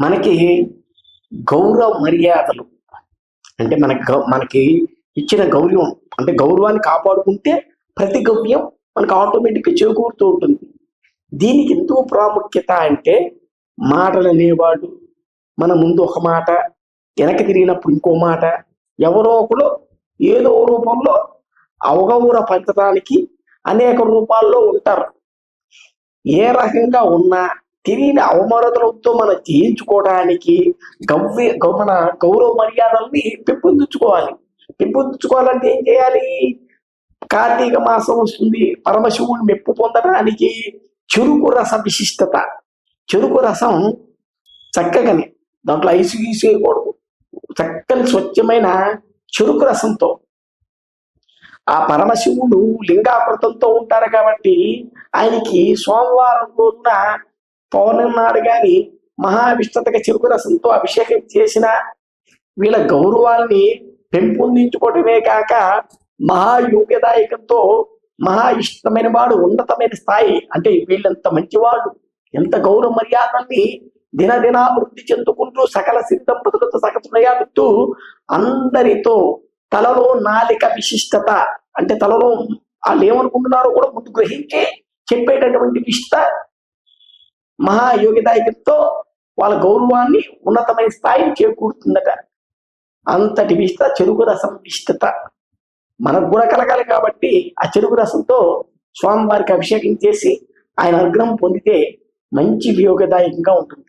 మనకి గౌరవ మర్యాదలు. అంటే మనకి గౌ- మనకి ఇచ్చిన గౌరవం అంటే గౌరవాన్ని కాపాడుకుంటే ప్రతి గౌరవం మనకు ఆటోమేటిక్గా చేకూరుతూ ఉంటుంది. దీనికి ఎందుకు ప్రాముఖ్యత అంటే మాటలు అనేవాడు మన ముందు ఒక మాట వెనక తిరిగినప్పుడు ఇంకో మాట ఎవరో ఒకరు ఏదో రూపంలో అవగౌర పంచడానికి అనేక రూపాల్లో ఉంటారు. ఏ రకంగా ఉన్నా తిరిగిన అవమానతలతో మనం జయించుకోవడానికి గవ్య గౌ- మన గౌరవ మర్యాదల్ని పెంపొందించుకోవాలి. పెంపొందించుకోవాలంటే ఏం చేయాలి? కార్తీక మాసం వస్తుంది. పరమశివుని మెప్పు పొందడానికి చెరుకు రస విశిష్టత. చెరుకు రసం చక్కగానే దాంట్లో ఐసు గీసు వేయకూడదు. చక్కని స్వచ్ఛమైన చెరుకు రసంతో. ఆ పరమశివుడు లింగాకృతంతో ఉంటారు కాబట్టి ఆయనకి సోమవారం రోజున పౌర్ణమి నాడు గాని మహావిష్టతగా చెరుకు రసంతో అభిషేకం చేసిన వీళ్ళ గౌరవాన్ని పెంపొందించుకోవటమే కాక మహాయోగ్యదాయకంతో మహా ఇష్టమైన వాడు ఉన్నతమైన స్థాయి అంటే వీళ్ళంత మంచివాడు ఎంత గౌరవ మర్యాదల్ని దినదినాభివృద్ధి చెందుకుంటూ సకల సిద్ధంపతులతో సకతునయాడుతూ అందరితో తలలో నాలిక విశిష్టత అంటే తలలో వాళ్ళు ఏమనుకుంటున్నారో కూడా ముందు గ్రహించి చెప్పేటటువంటి విశిష్ట మహాయోగిదాయకంతో వాళ్ళ గౌరవాన్ని ఉన్నతమైన స్థాయిని చేకూరుతుందట. అంతటి విష్ట చెరుకు రసం విష్టత మనకు కూడా కలగాలి కాబట్టి ఆ చెరుకు రసంతో స్వామివారికి అభిషేకం చేసి ఆయన అనుగ్రహం పొందితే మంచి వియోగదాయకంగా ఉంటుంది.